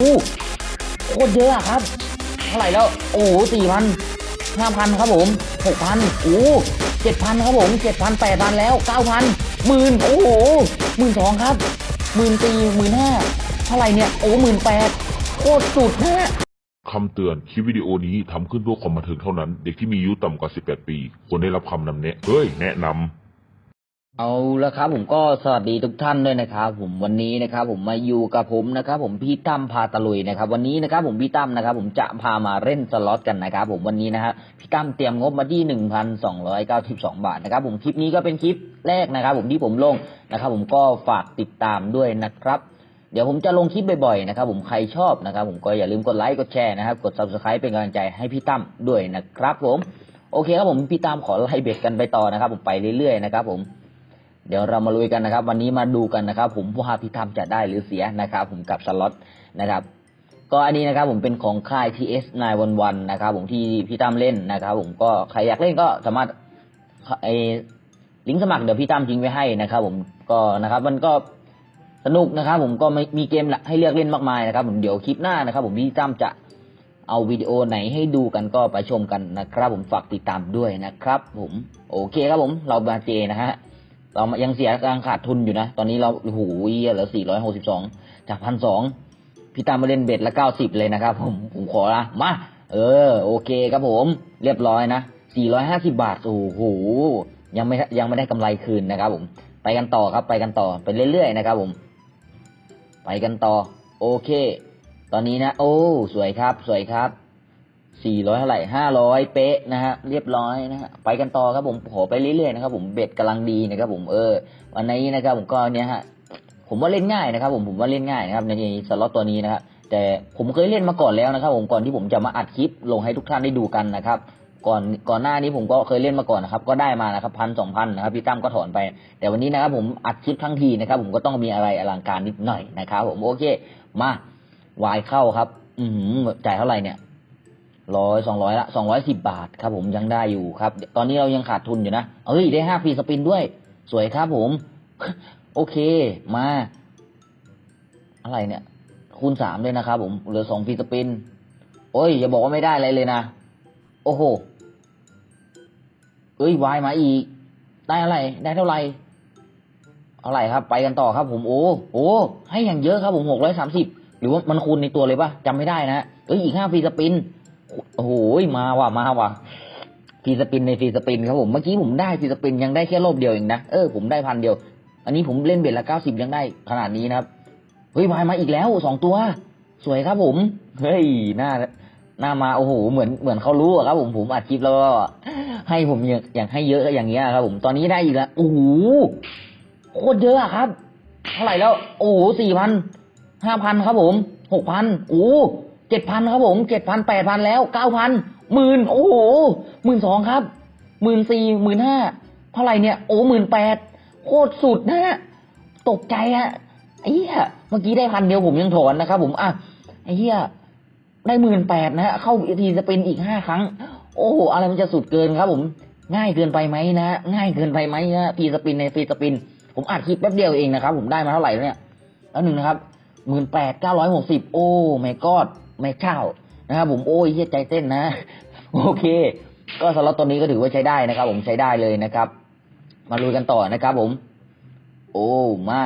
โอ้โคตรเยอะอะครับ เท่าไหร่แล้ว โอ้สี่พันห้าพันครับผมหกพันโอ้เจ็ดพันครับผมเจ็ดพันแปดพันแล้วเก้าพันหมื่นโอ้โหหมื่นสองครับหมื่นสี่หมื่นห้าเท่าไหร่เนี่ย โอ้หมื่นแปดโคตรสุดนะฮะคำเตือน คลิปวิดีโอนี้ทำขึ้นเพื่อความบันเทิงเท่านั้น เด็กที่มีอายุต่ำกว่า 18 ปี ควรได้รับคำนำแนะ เฮ้ย แนะนำ เอาละครับผมก็สวัสดีทุกท่านด้วยนะครับผมวันนี้นะครับ ผมมาอยู่กับผมนะครับผมพี่ตั้มพาตะลุยนะครับ วันนี้นะครับ ผมพี่ตั้มนะครับ ผมจะพามาเล่นสล็อตกันนะครับ ผมวันนี้นะฮะพี่ตั้มเตรียมงบมาที่หนึ่งพันสองร้อยเก้าสิบสองบาทนะครับ ผมคลิปนี้ก็เป็นคลิปแรกนะครับ ผมที่ผมลงนะครับ ผมก็ฝากติดตามด้วยนะครับเดี๋ยวผมจะลงคลิปบ่อยๆนะครับ ผมใครชอบนะครับ ผมก็อย่าลืมกดไลค์กดแชร์นะครับ กด subscribe เป็นกำลังใจให้พี่ตั้มด้วยนะครับ ผมโอเคครับผมพี่ตั้มขอไล่เบ็ดกันไปต่อนะครับ ผมไปเรื่อยๆนะครับ ผม เดี๋ยวเรามาลุยกันนะครับ วันนี้มาดูกันนะครับ ผมว่าพี่ทำจะได้หรือเสียนะครับ ผมกับสล็อตนะครับ ก็อันนี้นะครับผมเป็นของค่าย TS 911 นะครับ ผมที่พี่ตั้มเล่นนะครับ ผมก็ใครอยากเล่นก็สามารถไอลิงก์สมัครเดี๋ยวพี่ตั้มทิ้งไว้ให้นะครับ ผมก็นะครับ มันก็สนุกนะครับ ผมก็ไม่มีเกมให้เลือกเล่นมากมายนะครับ ผมเดี๋ยวคลิปหน้านะครับ ผมพี่ตั้มจะเอาวิดีโอไหนให้ดูกันก็ไปชมกันนะครับ ผมฝากติดตามด้วยนะครับ ผมโอเคครับผมเรามาเจนะฮะ เรายังเสียการขาดทุนอยู่นะ ตอนนี้เราโอ้โหเหลือสี่ร้อยหกสิบสองจากพันสองพี่ตามมาเล่นเบ็ดละเก้าสิบเลยนะครับ ผมผมขอละมาเออ โอเคครับผม เรียบร้อยนะสี่ร้อยห้าสิบาทโอ้โหยังไม่ยังไม่ได้กำไรคืนนะครับ ผม ไปกันต่อครับ ไปกันต่อไปเรื่อยๆนะครับ ผม ไปกันต่อ โอเค ตอนนี้นะ โอ้ สวยครับ สวยครับ สี่ร้อยเท่าไหร่ห้าร้อยเป๊ะนะฮะเรียบร้อยนะฮะไปกันต่อครับผมขอไปเรื่อยๆนะครับผมเบ็ดกำลังดีนะครับผมเออวันนี้นะครับผมก็เนี้ยฮะผมว่าเล่นง่ายนะครับ ผมผมว่าเล่นง่ายนะครับในสล็อตตัวนี้นะครับแต่ผมเคยเล่นมาก่อนแล้วนะครับ ผมก่อนที่ผมจะมาอัดคลิปลงให้ทุกท่านได้ดูกันนะครับ ก่อนก่อนหน้านี้ผมก็เคยเล่นมาก่อนนะครับ ก็ได้มานะครับพันสองพันนะครับพี่ตั้มก็ถอนไป แต่วันนี้นะครับผมอัดคลิปทั้งทีนะครับ ผมก็ต้องมีอะไรอลังการนิดหน่อยนะครับ ผมโอเค มาวายเข้าครับ อือหือจ่ายเท่าไหร่เนี่ย ร้อยสองร้อยละสองร้อยสิบาทครับผมยังได้อยู่ครับ ตอนนี้เรายังขาดทุนอยู่นะเอ้ยได้ห้าฟรีสปินด้วย สวยครับผม โอเคมา อะไรเนี่ย คูณสามเลยนะครับผมเหลือสองฟรีสปิน โอ้ย อย่าบอกว่าไม่ได้อะไรเลยนะ โอ้โหเอ้ยวายมาอีก ได้อะไร ได้เท่าไหร่เท่าไรครับ ไปกันต่อครับ ผมโอ้โอ้ให้อย่างเยอะครับผมหกร้อยสามสิบหรือว่ามันคูณในตัวเลยปะจำไม่ได้นะเอ้ยอีกห้าฟรีสปิน โอ้โหมาว่ะมาว่ะฟรีสปินในฟรีสปินครับผมเมื่อกี้ผมได้ฟรีสปินยังได้แค่รอบเดียวเองนะเออผมได้พันเดียว อันนี้ผมเล่นเบ็ดละเก้าสิบยังได้ขนาดนี้นะครับเฮ้ยวายมาอีกแล้วสองตัว สวยครับผมเฮ้ยหน้าหน้ามาโอ้โหเหมือนเหมือนเขารู้อะครับ ผมผมอัดคลิปแล้วก็ให้ผมอย่างอย่างให้เยอะอย่างเงี้ยครับ ผมตอนนี้ได้อีกแล้วโอ้โหโคตรเยอะอะครับ เท่าไหร่แล้ว โอ้โหสี่พันห้าพันครับผมหกพันโอ้ เจ็ดพันครับผมเจ็ดพันแปดพันแล้วเก้าพันหมื่นโอ้โหหมื่นสองครับหมื่นสี่หมื่นห้าเท่าไหร่เนี่ย โอ้หมื่นแปดโคตรสุดนะฮะตกใจฮะไอ้เหี้ยเมื่อกี้ได้พันเดียวผมยังถอนนะครับผมอะไอ้เหี้ยได้หมื่นแปดนะฮะเข้าทีจะเป็นอีกห้าครั้ง โอ้โหอะไรมันจะสุดเกินครับผม ง่ายเกินไปไหมนะ ง่ายเกินไปไหมนะฟีสปินในฟีสปิน ผมอัดคลิปแป๊บเดียวเองนะครับผมได้มาเท่าไหร่แล้วเนี่ยแล้วหนึ่งนะครับหมื่นแปดเก้าร้อยหกสิบโอ้ไม่กอด ไม่เจ้านะครับผมโอ้ยเฮียใจเต้นนะ โอเค ก็สล็อตตัวนี้ก็ถือว่าใช้ได้นะครับ ผมใช้ได้เลยนะครับ มาลุยกันต่อนะครับ ผม โอ้มา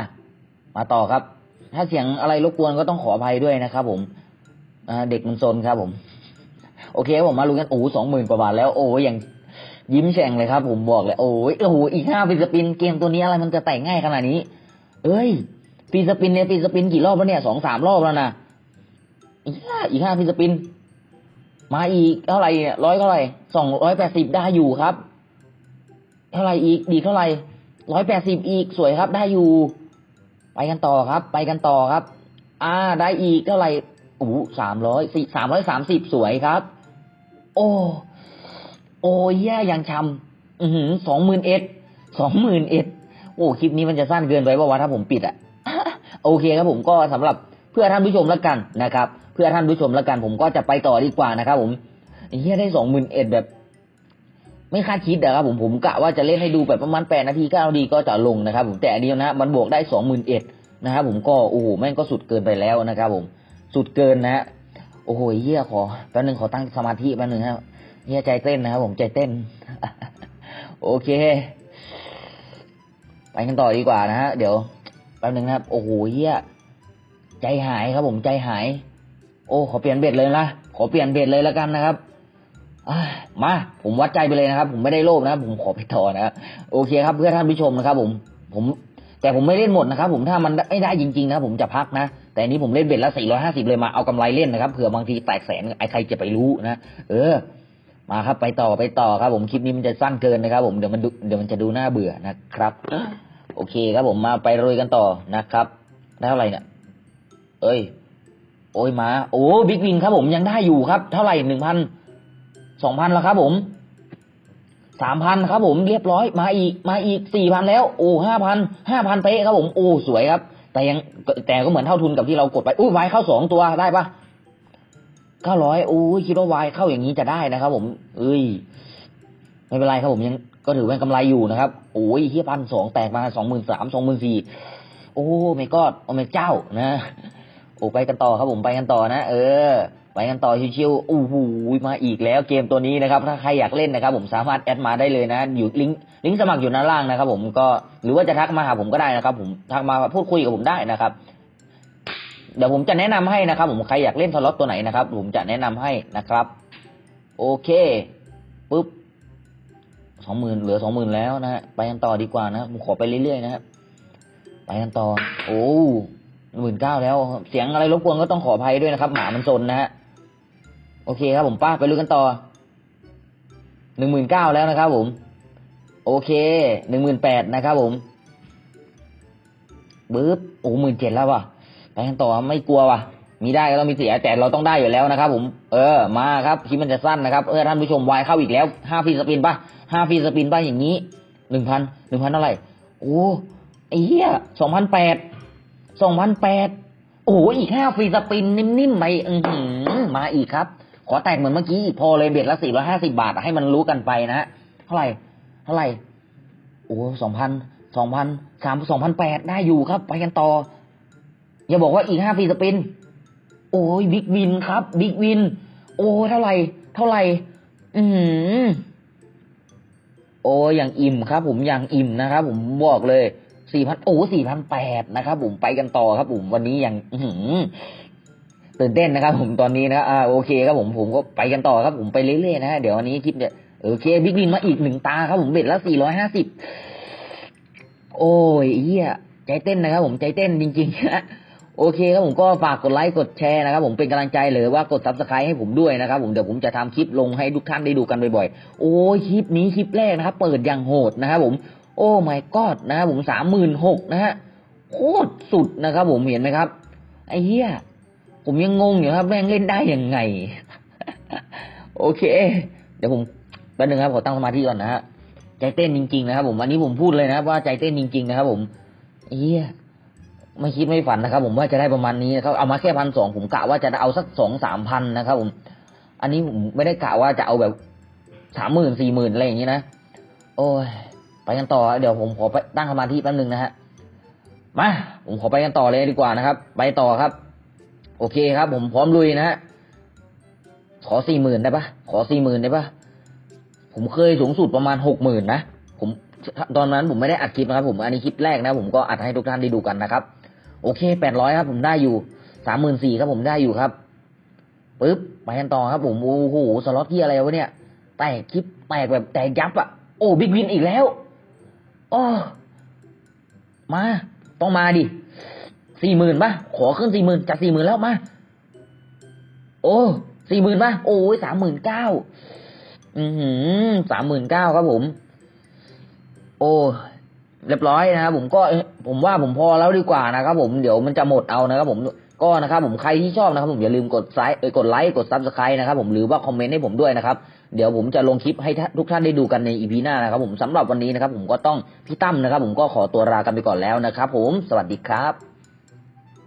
มาต่อครับ ถ้าเสียงอะไรรบกวนก็ต้องขออภัยด้วยนะครับผมเด็กมันซนครับ ผม โอเคผมมาลุยกันโอ้สองหมื่นกว่าบาทแล้วโอ้ยังยิ้มแฉ่งเลยครับ ผมบอกเลยโอ้ยโอ้โหอีกห้าฟีสปินเกมตัวนี้อะไรมันจะแต่งง่ายขนาดนี้ เอ้ยฟีสปินเนี่ยฟีสปินกี่รอบแล้วเนี่ยสองสามรอบแล้วนะ อีกห้าอีกห้าฟีสปินมาอีกเท่าไหร่เนี่ยร้อยเท่าไหร่สองร้อยแปดสิบได้อยู่ครับ เท่าไหร่อีกดีเท่าไหร่ร้อยแปดสิบอีกสวยครับ ได้อยู่ ไปกันต่อครับ ไปกันต่อครับ อ่า ได้อีกเท่าไหร่โอ้สามร้อยสี่สามร้อยสามสิบสวยครับ โอ้โอ้ยแย่ยังชำอือหือสองหมื่นเอ็ดสองหมื่นเอ็ดโอ้คลิปนี้มันจะสั้นเกินไปป่าวะถ้าผมปิดอะโอเคครับผมก็สำหรับ เพื่อท่านผู้ชมแล้วกันนะครับ เพื่อท่านผู้ชมแล้วกัน ผมก็จะไปต่อดีกว่านะครับ ผมเฮียได้สองหมื่นเอ็ดแบบ ไม่คาดคิดนะครับ ผมผมกะว่าจะเล่นให้ดูแบบประมาณแปดนาทีเก้านาทีก็จะลงนะครับ ผมแต่อันนี้นะมันบวกได้สองหมื่นเอ็ดนะครับผมก็โอ้โหแม่งก็สุดเกินไปแล้วนะครับ ผมสุดเกินนะฮะโอ้โหเฮียขอแป๊บนึงขอตั้งสมาธิแป๊บนึงครับเฮียใจเต้นนะครับผมใจเต้น โอเค ไปกันต่อดีกว่านะฮะเดี๋ยวแป๊บนึงนะครับ โอ้โหเฮีย ใจหายครับผมใจหาย โอ้ ขอเปลี่ยนเบ็ดเลยนะขอเปลี่ยนเบ็ดเลยแล้วกันนะครับอมาผมวัดใจไปเลยนะครับ ผมไม่ได้โลภนะผมขอไปต่อนะครับโอเคครับเพื่อท่านผู้ชมนะครับ ผมผม แต่ผมไม่เล่นหมดนะครับ ผมถ้ามันไม่ได้จริงๆนะผมจะพักนะแต่อันนี้ผมเล่นเบ็ดละ450เลยมาเอากำไรเล่นนะครับเผื่อบางทีแตกแสนไอ้ใครจะไปรู้นะเออ มาครับไปต่อไปต่อครับ ผมคลิปนี้มันจะสั้นเกินนะครับ ผมเดี๋ยวมันดูเดี๋ยวมันจะดูน่าเบื่อนะครับ โอเคครับผมมาไปรวยกันต่อนะครับได้เท่าไหร่เนี่ย เอ้ย โอ้ยมา โอ้บิ๊กวินครับผมยังได้อยู่ครับ เท่าไหร่หนึ่งพันสองพันแล้วครับผมสามพันครับผมเรียบร้อยมาอีกมาอีกสี่พันแล้ว โอ้ห้าพันห้าพันเป๊ะครับผมโอ้สวยครับ แต่ยังแต่ก็เหมือนเท่าทุนกับที่เรากดไปอุ้ยวายเข้าสองตัวได้ปะเก้าร้อยโอ้ยคิดว่าวายเข้าอย่างนี้จะได้นะครับ ผม เอ้ย ไม่เป็นไรครับผมยังก็ถือเป็นกำไรอยู่นะครับโอ้ยเฮียพันสองแตกมาสองหมื่นสามสองหมื่นสี่โอ้ไม่กอดโอ้ไม่เจ้านะ โอ้ไปกันต่อครับผมไปกันต่อนะ เออ ไปกันต่อชิวๆโอ้โหมาอีกแล้วเกมตัวนี้นะครับ ถ้าใครอยากเล่นนะครับ ผมสามารถแอดมาได้เลยนะ อยู่ลิงก์ลิงก์สมัครอยู่ด้านล่างนะครับ ผมก็หรือว่าจะทักมาหาผมก็ได้นะครับ ผมทักมาพูดคุยกับผมได้นะครับ เดี๋ยวผมจะแนะนำให้นะครับ ผมใครอยากเล่นสล็อตตัวไหนนะครับ ผมจะแนะนำให้นะครับ โอเคปุ๊บสองหมื่นเหลือสองหมื่นแล้วนะฮะไปกันต่อดีกว่านะผมขอไปเรื่อยๆนะครับไปกันต่อ โอ้ หมื่นเก้าแล้ว เสียงอะไรรบกวนก็ต้องขออภัยด้วยนะครับ หมามันซนนะฮะ โอเคครับผมป้าไปลุยกันต่อหนึ่งหมื่นเก้าแล้วนะครับ ผม โอเคหนึ่งหมื่นแปดนะครับ ผมบึ๊บโอ้หมื่นเจ็ดแล้วว่ะ ไปกันต่อไม่กลัวว่ะ มีได้ก็ต้องมีเสียแต่เราต้องได้อยู่แล้วนะครับ ผม เออ มาครับคลิปมันจะสั้นนะครับเออท่านผู้ชมวายเข้าอีกแล้วห้าฟีสปินป่ะห้าฟีสปินป่ะอย่างนี้หนึ่งพันหนึ่งพันเท่าไหร่โอ้ไอ้เหี้ยสองพันแปด สองพันแปดโอ้โหอีกห้าฟรีสปินนิ่มๆไปอือหือมาอีกครับ ขอแตกเหมือนเมื่อกี้อีกพอเลยเบ็ดละสี่ร้อยห้าสิบาท ให้มันรู้กันไปนะฮะเท่าไหร่เท่าไหร่โอ้สองพันสองพันสามสองพันแปดได้อยู่ครับ ไปกันต่อ อย่าบอกว่าอีกห้าฟรีสปิน โอ้ยบิ๊กวินครับบิ๊กวิน โอ้เท่าไหร่ เท่าไหร่ อืมโอ้อย่างอิ่มครับ ผมอย่างอิ่มนะครับผมบอกเลย สี่พันโอ้สี่พันแปดนะครับผมไปกันต่อครับผมวันนี้ย่างอืตื่นเต้นนะครับผมตอนนี้นะอ่าโอเคครับผมผมก็ไปกันต่อครับผมไปเรื่อยๆนะฮะเดี๋ยววันนี้คลิปเนี่ยโอเคบิ๊กวินมาอีกหนึ่งตาครับผมเบ็ดละสี่ร้อยห้าสิบโอ้ยเฮียใจเต้นนะครับผมใจเต้นจริงๆนะโอเคครับผมก็ฝากกดไลค์กดแชร์นะครับผมเป็นกำลังใจหรือว่ากดซับสไครต์ให้ผมด้วยนะครับผมเดี๋ยวผมจะทำคลิปลงให้ทุกท่านได้ดูกันบ่อยๆ โอ้ยคลิปนี้คลิปแรกนะครับ เปิดอย่างโหดนะครับผม โอ้ my god นะครับผมสามหมื่นหกนะฮะโคตรสุดนะครับผมเห็นไหมครับ ไอ้เหี้ยผมยังงงอยู่ครับแม่งเล่นได้ยังไง โอเค เดี๋ยวผมแป๊บนึงครับขอตั้งสมาธิก่อนนะฮะใจเต้นจริงๆนะครับผมอันนี้ผมพูดเลยนะครับว่าใจเต้นจริง ๆ นะครับ ผมไอ้เหี้ยไม่คิดไม่ฝันนะครับ ผมว่าจะได้ประมาณนี้นะครับเอามาแค่พันสองผมกะว่าจะเอาสักสองสามพันนะครับ ผม อันนี้ผมไม่ได้กะว่าจะเอาแบบสามหมื่นสี่หมื่นอะไรอย่างนี้นะโอ้ย ไปกันต่อเดี๋ยวผมขอไปตั้งสมาธิแป๊บนึงนะฮะมาผมขอไปกันต่อเลยดีกว่านะครับ ไปต่อครับ โอเคครับ ผมพร้อมลุยนะฮะขอสี่หมื่นได้ปะขอสี่หมื่นได้ปะผมเคยสูงสุดประมาณหกหมื่นนะผมตอนนั้นผมไม่ได้อัดคลิปนะครับ ผมอันนี้คลิปแรกนะ ผมก็อัดให้ทุกท่านได้ดูกันนะครับ โอเคแปดร้อยครับ ผมได้อยู่สามหมื่นสี่ครับผมได้อยู่ครับปึ๊บไปกันต่อครับ ผมโอ้โหสล็อตที่อะไรวะเนี่ยแตกคลิปแตกแบบแตกยับอะโอ้บิ๊กวินอีกแล้ว โอ้มา ต้องมาดิสี่หมื่นป่ะ ขอขึ้นสี่หมื่นจากสี่หมื่นแล้วมา โอ้สี่หมื่นป่ะ โอ้ยสามหมื่นเก้าอือหือสามหมื่นเก้าครับผม โอ้เรียบร้อยนะครับผมก็ผมว่าผมพอแล้วดีกว่านะครับผมเดี๋ยวมันจะหมดเอานะครับผมก็นะครับผมใครที่ชอบนะครับผมอย่าลืมกดไลค์กดไลค์กดซับสไครต์นะครับผมหรือว่าคอมเมนต์ให้ผมด้วยนะครับ เดี๋ยวผมจะลงคลิปให้ทุกท่านได้ดูกันในอีพีหน้านะครับผมสำหรับวันนี้นะครับผมก็ต้องพี่ตั้มนะครับผมก็ขอตัวลากันไปก่อนแล้วนะครับผมสวัสดีครับ